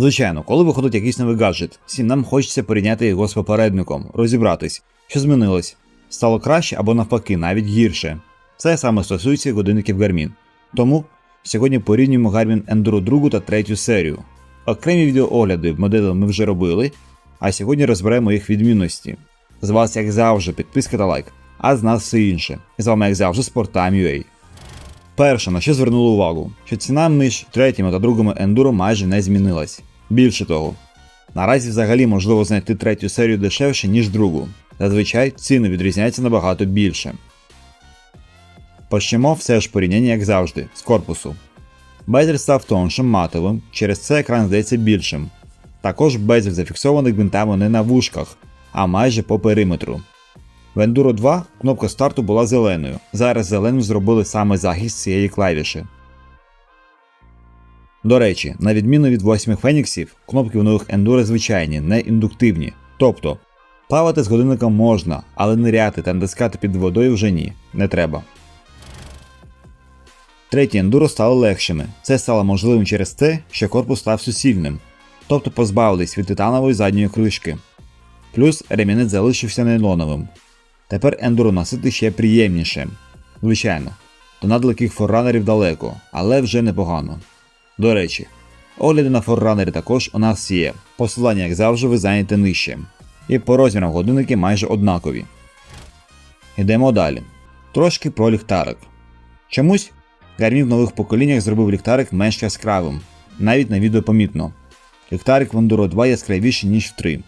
Звичайно, коли виходить якийсь новий гаджет, всім нам хочеться порівняти його з попередником, розібратись, що змінилось, стало краще або навпаки, навіть гірше. Це саме стосується годинників Garmin. Тому сьогодні порівнюємо Garmin Enduro 2 та 3 серію. Окремі відеоогляди моделей ми вже робили, а сьогодні розберемо їх відмінності. З вас, як завжди, підписка та лайк, а з нас все інше. З вами, як завжди, Sportime.ua. Перше, на що звернули увагу, що ціна між третіми та другими ендуро майже не змінилась. Більше того, наразі взагалі можливо знайти третю серію дешевше, ніж другу. Зазвичай ціни відрізняються набагато більше. Почнемо все ж порівняння, як завжди, з корпусу. Безель став тоншим матовим, через це екран здається більшим. Також безель зафіксованих гвинтами не на вушках, а майже по периметру. В Enduro 2 кнопка старту була зеленою. Зараз зеленим зробили саме захист цієї клавіші. До речі, на відміну від восьмих феніксів, кнопки в нових Enduro звичайні, не індуктивні. Тобто, плавати з годинником можна, але ниряти та натискати під водою вже ні, не треба. Треті ендуро стали легшими. Це стало можливим через те, що корпус став суцільним, тобто позбавились від титанової задньої кришки. Плюс ремінець залишився нейлоновим. Тепер ендуро носити ще приємніше. Звичайно, до надликих форранерів далеко, але вже непогано. До речі, огляди на форранери також у нас є. Посилання, як завжди, ви знайдете нижче. І по розмірам годинники майже однакові. Йдемо далі. Трошки про ліхтарик. Чомусь Garmin в нових поколіннях зробив ліхтарик менш яскравим, навіть на відео помітно. Ліхтарик в Enduro 2 яскравіший, ніж в 3.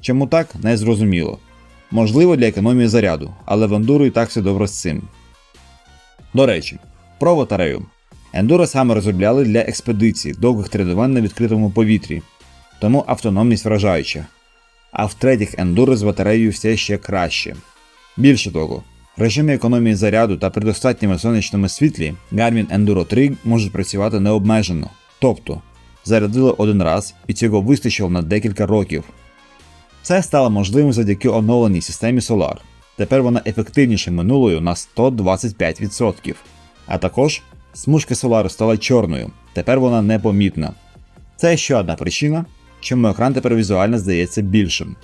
Чому так, не зрозуміло. Можливо для економії заряду, але в Enduro і так все добре з цим. До речі, про батарею. Enduro саме розробляли для експедицій, довгих тренувань на відкритому повітрі, тому автономність вражаюча. А в третіх Enduro з батареєю все ще краще. Більше того, в режимі економії заряду та при достатньому сонячному світлі Garmin Enduro 3 можуть працювати необмежено. Тобто, зарядили один раз і цього вистачило на декілька років. Це стало можливим завдяки оновленій системі Solar. Тепер вона ефективніше минулою на 125%. А також смужка Solar стала чорною, тепер вона непомітна. Це ще одна причина, чому екран тепер візуально здається більшим.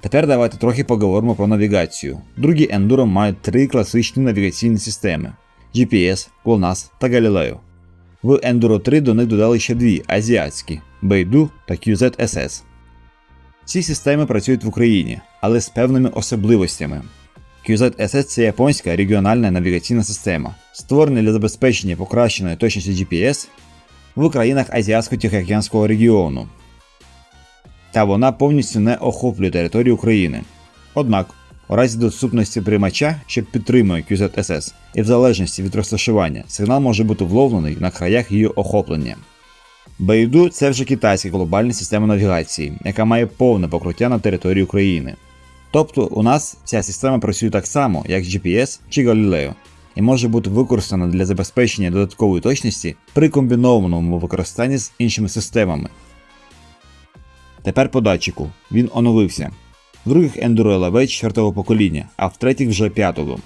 Тепер давайте трохи поговоримо про навігацію. Другі Enduro мають три класичні навігаційні системи: GPS, GLONASS та Galileo. В Enduro 3 до них додали ще дві азіатські Beidou та QZSS. Ці системи працюють в Україні, але з певними особливостями. QZSS це японська регіональна навігаційна система, створена для забезпечення покращеної точності GPS в країнах Азіатсько-Тихоокеанського регіону. Та вона повністю не охоплює територію України. Однак, у разі доступності приймача, що підтримує QZSS, і в залежності від розташування, сигнал може бути вловлений на краях її охоплення. Beidou – це вже китайська глобальна система навігації, яка має повне покриття на території України. Тобто у нас ця система працює так само, як GPS чи Galileo, і може бути використана для забезпечення додаткової точності при комбінованому використанні з іншими системами. Тепер по датчику. Він оновився. В других Enduro Elevate 4 покоління, а в третіх вже 5-го.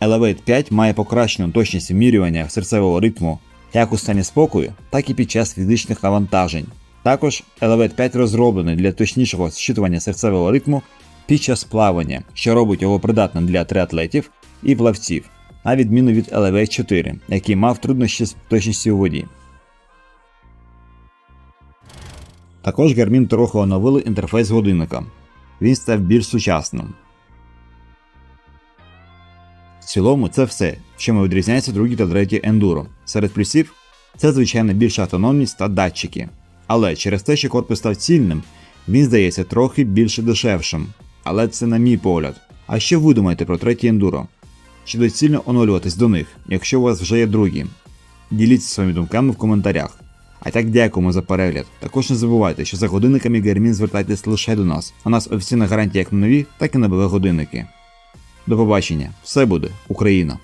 Elevate 5 має покращену точність вимірювання серцевого ритму як у стані спокою, так і під час фізичних навантажень. Також Elevate 5 розроблений для точнішого зчитування серцевого ритму під час плавання, що робить його придатним для триатлетів і плавців, на відміну від Elevate 4, який мав труднощі з точністю у воді. Також Garmin трохи оновили інтерфейс годинника. Він став більш сучасним. В цілому це все, чим відрізняються другі та треті Enduro. Серед плюсів це звичайно більша автономність та датчики. Але через те, що корпус став цільним, він здається трохи більше дешевшим. Але це на мій погляд. А що ви думаєте про треті Enduro? Чи доцільно оновлюватись до них, якщо у вас вже є другі? Діліться своїми думками в коментарях. А так дякуємо за перегляд. Також не забувайте, що за годинниками Garmin звертайтесь лише до нас. У нас офіційна гарантія як на нові, так і на нові годинники. До побачення. Все буде Україна!